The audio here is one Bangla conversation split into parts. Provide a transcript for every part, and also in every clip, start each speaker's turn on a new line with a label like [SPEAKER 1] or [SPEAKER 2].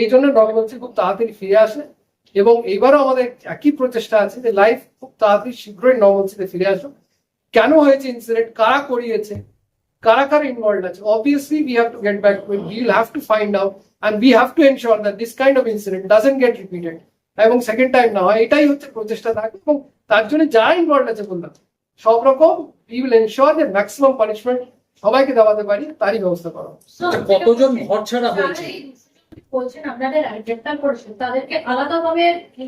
[SPEAKER 1] এই জন্য নর্মালসি খুব তাড়াতাড়ি ফিরে আসে। এবং এইবারও আমাদের একই প্রচেষ্টা আছে যে লাইফ খুব তাড়াতাড়ি শীঘ্রই নর্মালসিতে ফিরে আসুক। কেন হয়েছে ইনসিডেন্ট কারা করিয়েছে? কারা কারা ইনভলভ আছে? Obviously we have to get back we have to find out and we have to ensure that this kind of incident doesn't get repeated এবং সেকেন্ড টাইম না হয়, এটাই হচ্ছে প্রচেষ্টা থাকবে এবং তার জন্য যা ইনভলভ আছে বললাম, সব রকম উই উইল এনশোর যে ম্যাক্সিমাম পানিশমেন্ট সবাইকে দেওয়াতে পারি, তারই ব্যবস্থা করা।
[SPEAKER 2] কতজন ঘর ছাড়া হয়েছে?
[SPEAKER 3] বলছেন আপনাদের গ্রেপ্তার করেছেন তাদেরকে আলাদাভাবে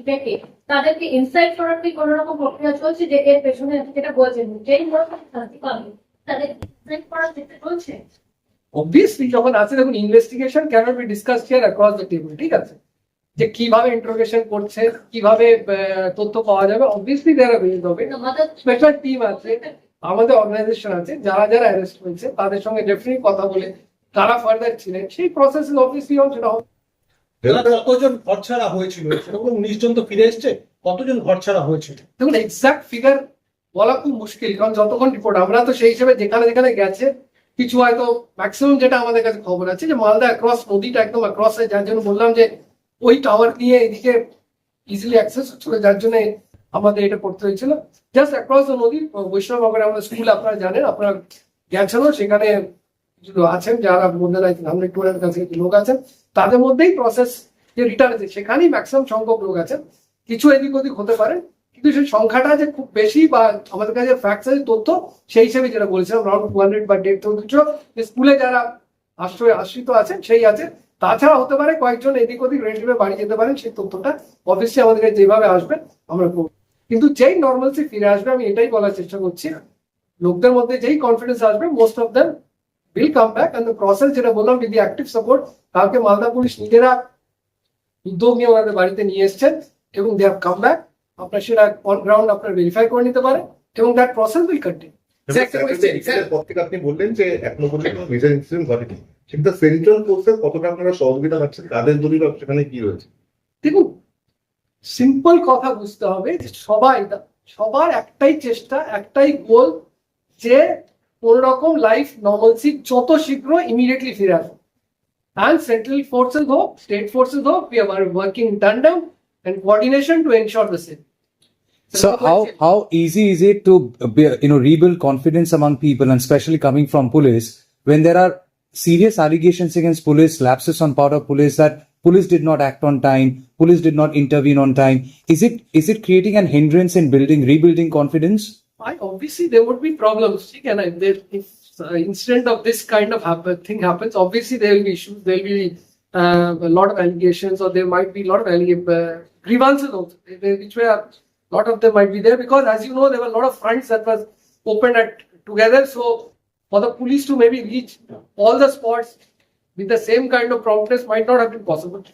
[SPEAKER 3] ডেকে তাদেরকে ইনসাইট করার কি কোনো রকম প্রক্রিয়া চলছে যে এর পেছনে যেটা বলছেন যেই শাস্তি পাবে তাদের ইনসাইট করার চেষ্টা চলছে?
[SPEAKER 1] অবভিয়াসলি যখন আছে দেখুন investigation can't be discuss here across the table ঠিক আছে? যে কীভাবে ইন্টারোগেশন করছে কীভাবে তথ্য পাওয়া যাবে অবভিয়াসলি দেয়ার বেরিয়ে হবে
[SPEAKER 3] আমাদের
[SPEAKER 1] স্পেশাল টিম আছে আমাদের অর্গানাইজেশন আছে যারা যারা অ্যারেস্ট হয়েছে তাদের সঙ্গে ডেফিনেটলি কথা বলে তারা ফার্দার ছিলেন সেই প্রসেস অবভিয়াসলি সেটা হবে
[SPEAKER 2] কতজন ঘর ছাড়া হয়েছিল? সেরকম উনিশ জন তো ফিরে এসছে। কতজন ঘর ছাড়া হয়েছিল?
[SPEAKER 1] দেখুন এক্সাক্ট ফিগার বলা খুব মুশকিল, কারণ যতক্ষণ রিপোর্ট আমরা তো সেই হিসেবে যেখানে যেখানে গেছে, কিছু হয়তো ম্যাক্সিমাম যেটা আমাদের কাছে খবর আছে যে মালদা অ্যাক্রস নদীটা একদম অ্যাক্রস যার জন্য বললাম যে ওই টাওয়ার দিয়ে এদিকে ইজিলি অ্যাক্সেস হচ্ছিল যার জন্য আমাদের এটা করতে হয়েছিল। জাস্ট অ্যাক্রস দ্য নদী, বৈষ্ণবনগরে আমাদের স্কুল আপনারা জানেন, আপনারা গেছেনও, সেখানে আছেন, যারা মধ্যে হান্ড্রেড টু কাছে কিছু লোক আছেন, তাদের মধ্যেই প্রসেস যে রিটার্ন আছে, সেখানেই ম্যাক্সিমাম সংখ্যক লোক আছেন। কিছু এদিক ওদিক হতে পারে, কিন্তু সেই সংখ্যাটা যে খুব বেশি বা আমাদের কাছে ফ্যাক্টস আছে, তথ্য, সেই হিসেবে যেটা বলেছিলাম রাউন্ড টু হান্ড্রেড বা দেড় কিছু স্কুলে যারা আশ্রয়, আশ্রিত আছেন, সেই আছে তাছাড়া হতে পারে কয়েকজন এদিক ওদিক রেন্টিভে বাড়ি যেতে পারেন, সেই তথ্যটা অবশ্যই আমাদের কাছে যেভাবে আসবে, আমরা করব। কিন্তু যেই নর্মালসি ফিরে আসবে, আমি এটাই বলার চেষ্টা করছি, লোকদের মধ্যে যেই কনফিডেন্স আসবে most of them will come back and the process যেটা বললাম উইথ অ্যাক্টিভ সাপোর্ট কালকে মালদা পুলিশ নিজেরা উদ্যোগ নিয়ে ওনাদের বাড়িতে নিয়ে এসছেন এবং দে হ্যাভ কাম ব্যাক আপনার সেটা অন গ্রাউন্ড আপনার ভেরিফাই করে নিতে পারে এবং দ্যাট প্রসেস উইল কন্টিনিউ
[SPEAKER 4] আপনি বললেন যে এখনও পর্যন্ত মেজর ইনসিডেন্ট ঘটেনি। সেটা সেন্ট্রাল ফোর্সের কতটা আপনারা সহযোগিতা পাচ্ছেন কাদের দলিল সেখানে কি রয়েছে?
[SPEAKER 1] দেখুন সিম্পল কথা বুঝতে হবে যে সবাই সবার একটাই চেষ্টা একটাই গোল যে কোন রকম লাইফ নর্মালসি যত শীঘ্র ইমিডিয়েটলি ফিরে আসবে and central forces hope, state forces hope, we are working in tandem and coordination to ensure the same.
[SPEAKER 5] So how how easy is it to be, you know rebuild confidence among people and especially coming from police when there are serious allegations against police lapses on part of police that police did not act on time police did not intervene on time is it is it creating an hindrance in building rebuilding confidence
[SPEAKER 1] I obviously there would be problems. There, if uh, incident of this kind of happen, thing happens, obviously there will be issues. There will be uh, a lot of allegations, or there might be a lot of uh, grievances also, which were a lot of them might be there because, as you know, there were a lot of fronts that was opened at together. So for the police to maybe reach all the spots with the same kind of promptness might not have been possible.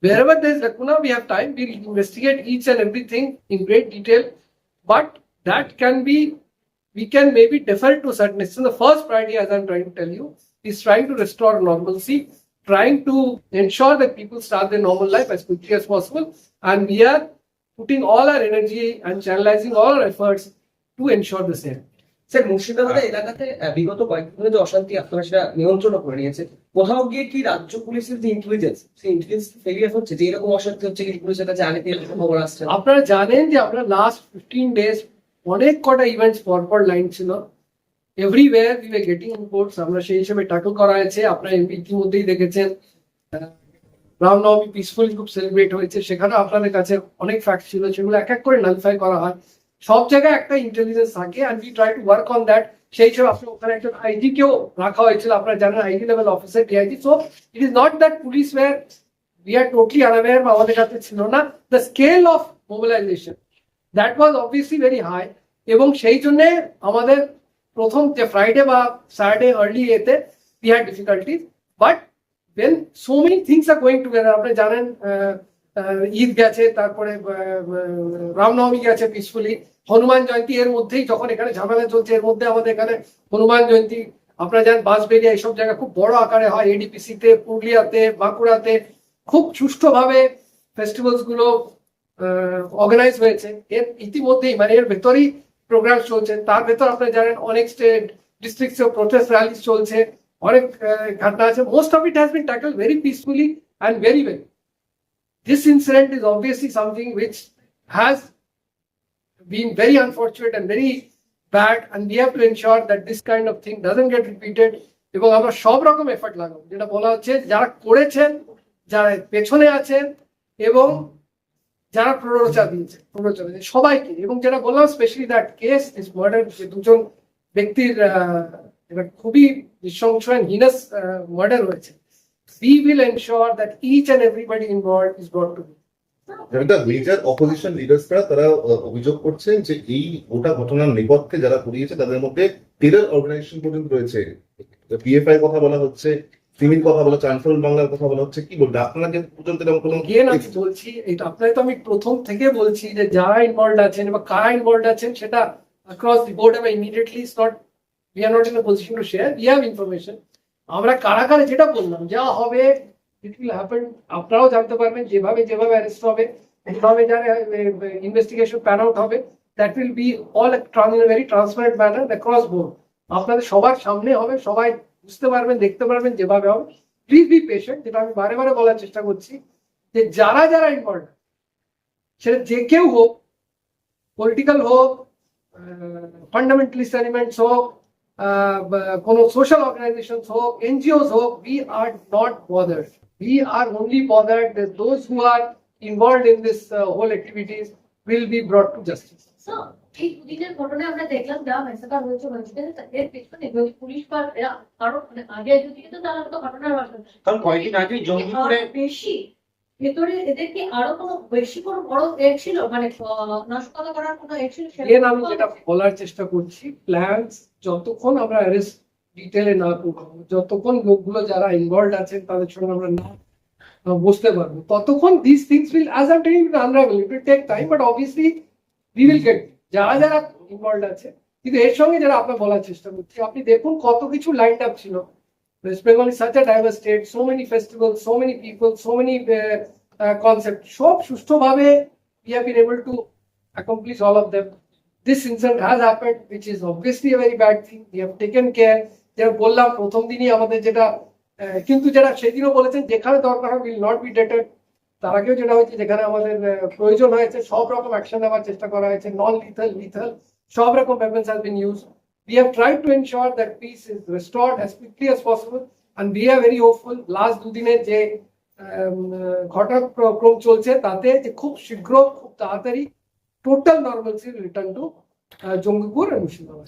[SPEAKER 1] Wherever there is lacuna, we have time. We'll investigate each and everything in great detail. But that can be, we can maybe defer to a certain extent. The first priority, as I'm trying to tell you, is trying to restore normalcy, trying to ensure that people start their normal life as quickly as possible. And we are putting all our energy and channelizing all our efforts to ensure the same.
[SPEAKER 6] Sir Murshidabad এলাকাতে আহ, বিগত কয়েকদিন ধরে যে অশান্তি আপনারা সেটা নিয়ন্ত্রণ করে নিয়েছে কোথাও গিয়ে কি রাজ্য পুলিশের যে ইন্টেলিজেন্স সেই ইন্টেলিজেন্স ফেলিয়ার হচ্ছে যে এরকম অশান্তি হচ্ছে কি পুলিশের কাছে আগে থেকে এরকম খবর আসছে না?
[SPEAKER 1] আপনারা জানেন যে আমরা লাস্ট ফিফটিন ডেজ অনেক কটা ইভেন্টস পরপর লাইন ছিল। Everywhere we were getting reports আমরা সেই হিসেবে ট্যাকল করা হয়েছে। আপনারা ইতিমধ্যেই দেখেছেন রামনবমী পিসফুলি খুব সেলিব্রেট হয়েছে। সেখানেও আপনাদের কাছে অনেক ফ্যাক্ট ছিল, সেগুলো এক এক করে নালিফাই করা হয়। সব জায়গায় একটা ইন্টেলিজেন্স থাকে and we try to work on that সেই হিসেবে আপনি ওখানে একজন আইজি কেও রাখা হয়েছিল। আপনারা জানেন IG level officer DIG so it is not that police were we are totally unaware বা আমাদের কাছে ছিল না। The scale of mobilisation that was obviously very high এবং সেই জন্যে আমাদের প্রথম যে ফ্রাইডে বা স্যাটারডে আর্লি এতে we had difficulties but then so many things are going together আপনি জানেন ঈদ গেছে, তারপরে রামনবমী গেছে পিসফুলি হনুমান জয়ন্তী এর মধ্যেই যখন এখানে ঝামেলা চলছে, এর মধ্যে আমাদের এখানে হনুমান জয়ন্তী। আপনারা জানেন বাঁশবেরিয়া এইসব জায়গা খুব বড় আকারে হয়। এডিপিসিতে পুরুলিয়াতে, বাঁকুড়াতে। খুব সুষ্ঠুভাবে ফেস্টিভ্যালসগুলো অর্গানাইজ হয়েছে। এর ইতিমধ্যেই মানে এর ভেতরেই প্রোগ্রাম চলছে। তার ভেতর আপনারা জানেন অনেক স্টেট ডিস্ট্রিক্টস প্রোটেস্ট র্যালিস চলছে। অনেক ঘটনা আছে। Most of it has been tackle very peacefully and very well. This incident is obviously something which has been very unfortunate and very bad, and we have to ensure that this kind of thing doesn't get repeated. এবং আমরা সব রকম এফর্ট লাগাবো। যেটা বলা হচ্ছে যারা করেছেন যারা পেছনে আছেন এবং যারা প্ররোচনা দিয়েছে প্ররোচনা দিয়েছে, সবাইকে, এবং যেটা বললাম specially that case is murder যে দুজন ব্যক্তির এটা খুবই নৃশংস হিনাস মার্ডার হয়েছে। We will ensure that each and everybody involved is brought to
[SPEAKER 4] opposition তারা অভিযোগ করছেন যে এই গোটা ঘটনার নেপথ্যে যারা করিয়েছে তাদের মধ্যে টেরর অর্গানাইজেশন পর্যন্ত রয়েছে। কথা বলা হচ্ছে কথা বাংলার কথা বলা, হচ্ছে কি যে পর্যন্ত
[SPEAKER 1] বলছি এটা আপনাকে তো আমি প্রথম থেকে বলছি যে আছেন বা আছেন, সেটা board আমি immediately it's not, we are not in a position to share. We have information. আমরা কারা কারা যেটা বললাম, যা হবে ইট উইল হ্যাপেন আপনারাও জানতে পারবেন, যেভাবে যেভাবে অ্যারেস্ট হবে, যেভাবে যারা ইনভেস্টিগেশন প্যান আউট হবে that will be all in very transparent manner across board আপনাদের সবার সামনে হবে, সবাই বুঝতে পারবেন দেখতে পারবেন যেভাবে হবে প্লিজ বি পেশেন্ট যেটা আমি বারে বারে বলার চেষ্টা করছি যে যারা যারা ইনভলভ সেটা যে কেউ হোক পলিটিক্যাল হোক ফান্ডামেন্টালিস্ট এলিমেন্টস হোক আহ, বা কোনো সোশ্যাল অর্গানাইজেশন হোক এনজিওস হোক we are not bothered we are only bothered those who are involve in this whole activities will be brought to justice
[SPEAKER 3] So, এই দুদিনের ঘটনায় আমরা দেখলাম যা মেসাকার হয়েছে হয়েছে এর পেছনে যদি পুলিশ বা এরা আরও মানে আগে যদি কিন্তু তারা তো ঘটনার
[SPEAKER 7] কারণ কয়েকদিন আগে জঙ্গিপুরে
[SPEAKER 3] বেশি ভেতরে এদের কি আরও কোনো বেশি কোনো বড় এর ছিল? মানে নাশকতা করার কোনো এর ছিল? সেটা
[SPEAKER 1] আমি যেটা বলার চেষ্টা করছি প্ল্যানস যতক্ষণ আমরা অ্যারেস্ট ডিটেলে না করব যতক্ষণ লোকগুলো যারা ইনভলভ আছেন তাদের সঙ্গে আমরা না বুঝতে পারব ততক্ষণ this things will as am telling unravel it will take time but obviously will get যারা যারা ইনভলভ আছে কিন্তু এর সঙ্গে যারা আপনার বলার চেষ্টা করছি আপনি দেখুন কত কিছু লাইন আপ ছিল West Bengal is such a diverse state so many festival so many people so many concept uh, সব সুষ্ঠুভাবে we have been able to accomplish all of them. This incident has happened, which is obviously a very bad thing. We have taken care. যেটা বললাম প্রথম দিনই আমাদের যেটা আহ, কিন্তু যেটা সেদিনও বলেছেন যেখানে দরকার হয় উইল নট বি ডেটেড তার আগেও যেটা হয়েছে, যেখানে আমাদের প্রয়োজন হয়েছে, সব রকম অ্যাকশন নেওয়ার চেষ্টা করা হয়েছে নন লিথাল লিথাল সব রকম weapons has been used. We have tried to ensure that peace is restored as quickly as possible, and we are very hopeful, last দুদিনের যে ঘটনাক্রম চলছে, তাতে যে খুব শীঘ্র, খুব তাড়াতাড়ি total normalcy return to
[SPEAKER 5] Jangipur Murshidabad